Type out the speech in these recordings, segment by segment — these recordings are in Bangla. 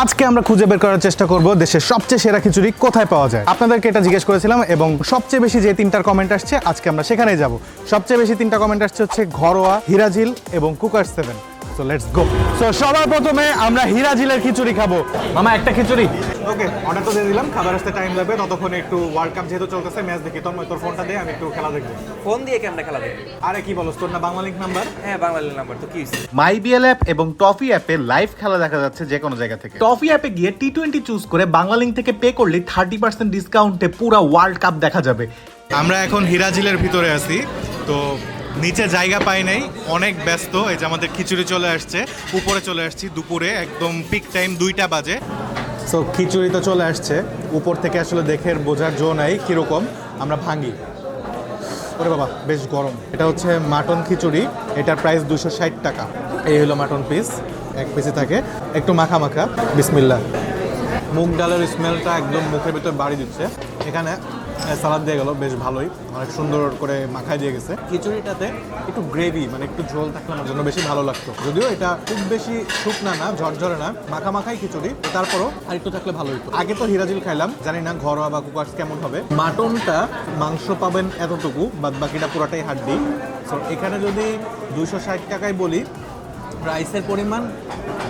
আজকে আমরা খুঁজে বের করার চেষ্টা করব দেশের সবচেয়ে সেরা খিচুড়ি কোথায় পাওয়া যায়? আপনাদেরকে এটা জিজ্ঞেস করেছিলাম এবং সবচেয়ে বেশি যে তিনটার কমেন্ট আসছে, আজকে আমরা সেখানেই যাব। সবচেয়ে বেশি তিনটা কমেন্ট আসছে হচ্ছে ঘরোয়া হিরাজিল এবং cooker seven. So let's go so সবার প্রথমে আমরা হিরাঝিলের খিচুড়ি খাব। মামা একটা খিচুড়ি। ওকে অর্ডার তো দিয়ে দিলাম। খাবার আসতে টাইম লাগবে। ততক্ষণে একটু ওয়ার্ল্ড কাপ যেহেতু চলতেছে ম্যাচ দেখি। তোর তোর ফোনটা দিয়ে আমি একটু খেলা দেখব। ফোন দিয়ে কেমনে খেলা দেখবি? আরে কি বলো তোর না বাংলালিংক নাম্বার হ্যাঁ বাংলালি নাম্বার তো কি মাই বিএল অ্যাপ এবং টফি অ্যাপে লাইভ খেলা দেখা যাচ্ছে যে কোনো জায়গা থেকে। টফি অ্যাপে গিয়ে টি টোয়েন্টি চুজ করে বাংলালিঙ্ক থেকে পে করলে থার্টি পার্সেন্ট ডিসকাউন্টে পুরো ওয়ার্ল্ড কাপ দেখা যাবে। আমরা এখন হিরাঝিলের ভিতরে আছি। তো নিচে জায়গা পাই নাই, অনেক ব্যস্ত। এই যে আমাদের খিচুড়ি চলে আসছে। উপরে চলে আসছি দুপুরে, একদম পিক টাইম দুইটা বাজে। সো খিচুড়ি তো চলে আসছে। উপর থেকে আসলে দেখে বোঝার জো নাই কীরকম। আমরা ভাঙি ওরে বাবা, বেশ গরম। এটা হচ্ছে মাটন খিচুড়ি। এটার প্রাইস দুশো ষাট টাকা। এই হলো মাটন পিস এক পিসে থাকে। একটু মাখা মাখা। বিসমিল্লা মুগ ডালের স্মেলটা একদম মুখের ভিতর বাড়ি দিচ্ছে। এখানে সালাদ দিয়ে গেল, বেশ ভালোই। অনেক সুন্দর করে মাখায় দিয়ে গেছে। খিচুড়িটাতে একটু গ্রেভি মানে একটু ঝোল থাকলে আমার জন্য বেশি ভালো লাগতো। যদিও এটা খুব বেশি শুকনা না, ঝরঝরে না মাখা মাখাই খিচুড়ি তারপরও আর একটু থাকলে ভালো হতো। আগে তো হিরাজিল খাইলাম, জানি না ঘরোয়া বা কুকার্স কেমন হবে। মাটনটা মাংস পাবেন এতটুকু বাদ বাকিটা পুরাটাই হাড্ডি। সো এখানে যদি দুশো ষাট টাকায় বলি, রাইসের পরিমাণ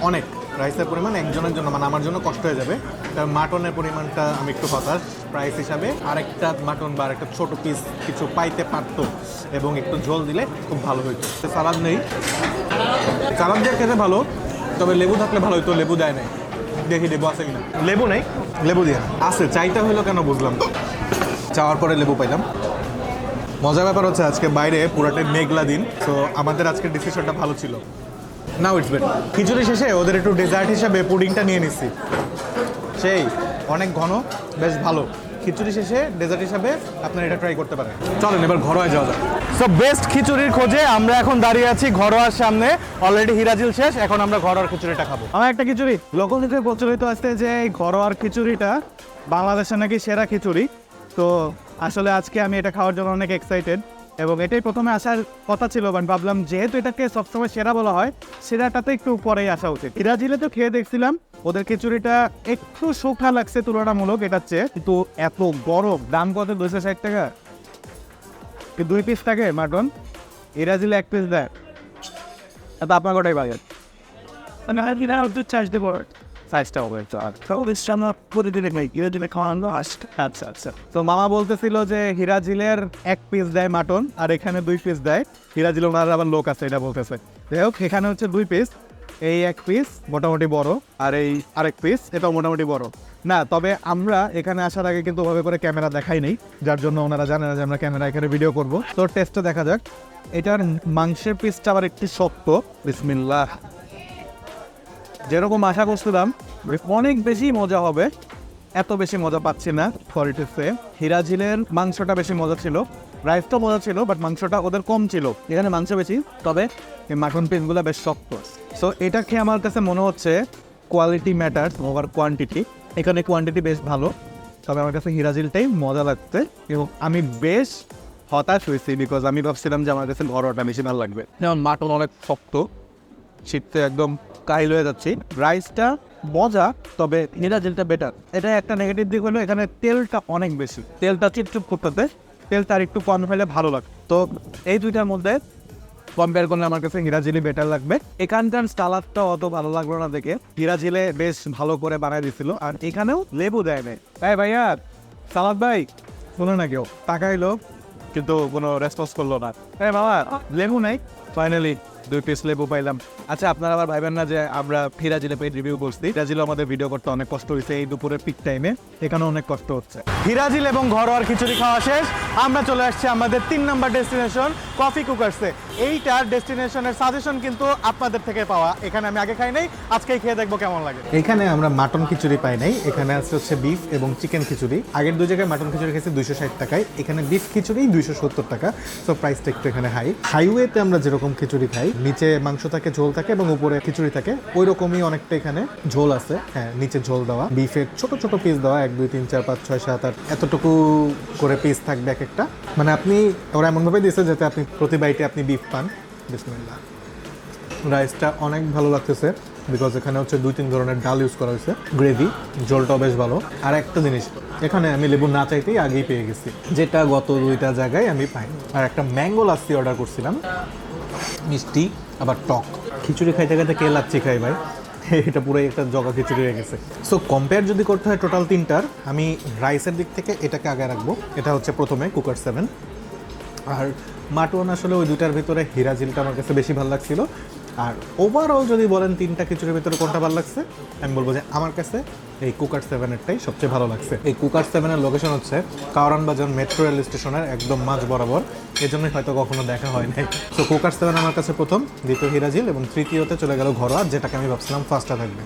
অনেক। রাইসের পরিমাণ একজনের জন্য মানে আমার জন্য কষ্ট হয়ে যাবে। কারণ মাটনের পরিমাণটা আমি একটু হতাশ। প্রাইস হিসাবে আরেকটা মাটন বা একটা ছোট পিস কিছু পাইতে পারতো এবং একটু ঝোল দিলে খুব ভালো হইতো। সালাদ নেই। সালাদ দিয়ে খেতে ভালো তবে লেবু থাকলে ভালো হইতো লেবু দেয় নাই। দেখি লেবু আছে কিনা। লেবু নেই? লেবু দিয়ে। আছে চাইটা হইল কেন বুঝলাম চাওয়ার পরে লেবু পাইলাম। মজার ব্যাপার হচ্ছে আজকে বাইরে পুরাটাই মেঘলা দিন তো আমাদের আজকের ডিসিশনটা ভালো ছিল। নাও ইটস বেটার খিচুড়ি শেষে ওদের একটু ডেজার্ট হিসাবে পুডিংটা নিয়ে নিচ্ছি সেই। অনেক ঘন, বেশ ভালো। খিচুড়ি শেষে ডেজার্ট হিসাবে আপনারা এটা ট্রাই করতে পারেন। চলেন, এবার ঘরোয়া যাওয়া যাক। সো বেস্ট খিচুড়ির খোঁজে আমরা এখন দাঁড়িয়ে আছি ঘরোয়ার সামনে। অলরেডি হিরাজিল শেষ, এখন আমরা ঘরোয়ার খিচুড়িটা খাব। আমার একটা খিচুড়ি। থেকে প্রচলিত আসছে যে এই ঘরোয়ার খিচুড়িটা বাংলাদেশের নাকি সেরা খিচুড়ি। তো, আসলে আজকে আমি এটা খাওয়ার জন্য অনেক এক্সাইটেড এবং এটাই প্রথমে আসার কথা ছিল বাট ভাবলাম যেহেতু এটাকে সবসময় সেরা বলা হয়, সেরাটাতে একটু পরেই আসা উচিত। হিরাজিলে তো খেয়ে দেখছিলাম ওদের খিচুড়িটা একটু শুকনা লাগছে তুলনামূলক এটার চেয়ে। কিন্তু এত গরম দাম কত? দুশো ষাট টাকা। দুই পিস থাকে মাটন। হিরাজিলে এক পিস দেয়। এত আপনার কটাই did have to touch সাইজটা হবে তো আর। a con lost. আচ্ছা আচ্ছা। তো মামা বলতেছিল যে হিরাজিলের এক পিস দেয় মাটন আর এখানে দুই পিস দেয়। হিরাজিল ওনার আবার লোক আছে এটা বলতেছে। যাই হোক এখানে হচ্ছে দুই পিস এই এক পিস মোটামুটি বড়, আর এই আরেক পিস এটাও মোটামুটি বড়। না, তবে আমরা এখানে আসার আগে কিন্তু ওভাবে করে ক্যামেরা দেখাই নেই, যার জন্য ওনারা জানে না যে আমরা ক্যামেরা এখানে ভিডিও করব। তো টেস্টটা দেখা যাক। এটার মাংসের পিসটা আবার একটু শক্ত। বিসমিল্লাহ। যেরকম আশা করছিলাম, অনেক বেশি মজা হবে। এত বেশি মজা পাচ্ছি না ফর ইট সে হিরাজিলের মাংসটা বেশি মজা ছিল। রাইসটা মজা ছিল বাট মাংসটা ওদের কম ছিল। এখানে মাংস বেশি, তবে এই মাখন পিসগুলো বেশ শক্ত সো এটা খেয়ে আমার কাছে মনে হচ্ছে কোয়ালিটি ম্যাটার ওভার কোয়ান্টিটি এখানে কোয়ান্টিটি বেশ ভালো, তবে আমার কাছে হিরাজিলটাই মজা লাগছে, এবং আমি বেশ হতাশ হয়েছি বিকজ আমি ভাবছিলাম যে আমার কাছে ঘরোয়াটা বেশি ভালো লাগবে। যেমন মাটন অনেক শক্ত শীততে একদম কাইল হয়ে যাচ্ছি। রাইসটা মজা, তবে নিরাজিলটা বেটার এটা একটা নেগেটিভ দিক হলো, এখানে তেলটা অনেক বেশি। তেলটা চিপচুপ করতেতে তেলটা তার একটু কম ফেলে ভালো লাগে। তো এই দুইটার মধ্যে কম্পেয়ার করলে আমার কাছে হিরাজিলি বেটার লাগবে। এখানকার সালাদটা অত ভালো লাগল না দেখে। হিরাজিলে বেশ ভালো করে বানাই দিছিল। আর এখানেও লেবু দেয় নাই। তাই ভাইয়া, সালাদ ভাই, শোনো না কেউ তাকাইলো কিন্তু কোনো রেসপন্স করল না। হ্যাঁ বাবা, লেবু নাই ফাইনালি দুই পিস লেবু পাইলাম। আচ্ছা আপনারা আবার ভাইবেন না যে আমরা হিরাজিলে পেয়ে রিভিউ করছি। হিরাজিলে আমাদের ভিডিও করতে অনেক কষ্ট হয়েছে এই দুপুরের পিক টাইমে এখানে অনেক কষ্ট হচ্ছে। হিরাজিল এবং ঘরোয়ার খিচুড়ি খাওয়া শেষ। আমরা চলে আসছি আমাদের তিন নম্বর ডেস্টিনেশন কফি কুকার্সে এইটার ডেস্টিনেশনের সাজেশন কিন্তু আপনাদের থেকে পাওয়া। এখানে আমি আগে খাই নাই, আজকেই খেয়ে দেখব কেমন লাগে। এখানে আমরা মাটন খিচুড়ি পাই নাই। এখানে আছে হচ্ছে বিফ এবং চিকেন খিচুড়ি। আগের দুই জায়গায় মাটন খিচুড়ি খেয়েছি দুইশো ষাট টাকায়। এখানে বিফ খিচুড়ি দুইশো সত্তর টাকা। সো প্রাইসটা একটু এখানে হাই হাইওয়েতে আমরা যেরকম খিচুড়ি খাই নিচে মাংস থাকে, ঝোল থাকে এবং উপরে খিচুড়ি থাকে। ওই রকমই অনেকটা এখানে ঝোল আছে। হ্যাঁ নিচে ঝোল দেওয়া। বিফের ছোট ছোট পিস দেওয়া, এক, দুই, তিন, চার, পাঁচ, ছয়, সাত, আট, এতটুকু করে পিস থাকবে এক একটা। মানে আপনি, ওরা এমনভাবে দিয়েছে যাতে আপনি প্রতি বাইটে আপনি বিফ পান। বিসমিল্লাহ। রাইসটা অনেক ভালো লাগতেছে বিকজ এখানে হচ্ছে দুই, তিন ধরনের ডাল ইউজ করা হয়েছে। গ্রেভি জলটাও বেশ ভালো। আর একটা জিনিস, এখানে আমি লেবু না চাইতেই আগেই পেয়ে গেছি। যেটা গত দুইটা জায়গায় আমি পাই আর একটা ম্যাঙ্গো লাস্সি অর্ডার করছিলাম। মিষ্টি, আবার টক। খিচুড়ি খাইতে খাইতে কে লাচ্ছি খাই ভাই? এটা পুরোই একটা জগা খিচুড়ি হয়ে গেছে। সো কম্পেয়ার যদি করতে হয় টোটাল তিনটার, আমি রাইসের দিক থেকে এটাকে আগে রাখব। এটা হচ্ছে প্রথমে কুকার সেভেন আর মাটন আসলে ওই দুটার ভিতরে হীরা জিলটা আমার কাছে বেশি ভালো লাগছিল। আর ওভারঅল যদি বলেন তিনটা খিচুড়ির ভিতরে কোনটা ভালো লাগছে, আমি বলব যে আমার কাছে এই কুকার সেভেনেরটাই সবচেয়ে ভালো লাগছে। এই কুকার সেভেনের লোকেশন হচ্ছে কাওরান বাজার মেট্রো রেল স্টেশনের একদম মাঝ বরাবর। এই জন্যই হয়তো কখনো দেখা হয় নাই। তো কুকার সেভেন আমার কাছে প্রথম, দ্বিতীয় হিরাজিল এবং তৃতীয়তে চলে গেল ঘরোয়া, যেটাকে আমি ভাবছিলাম ফার্স্টটা থাকবে।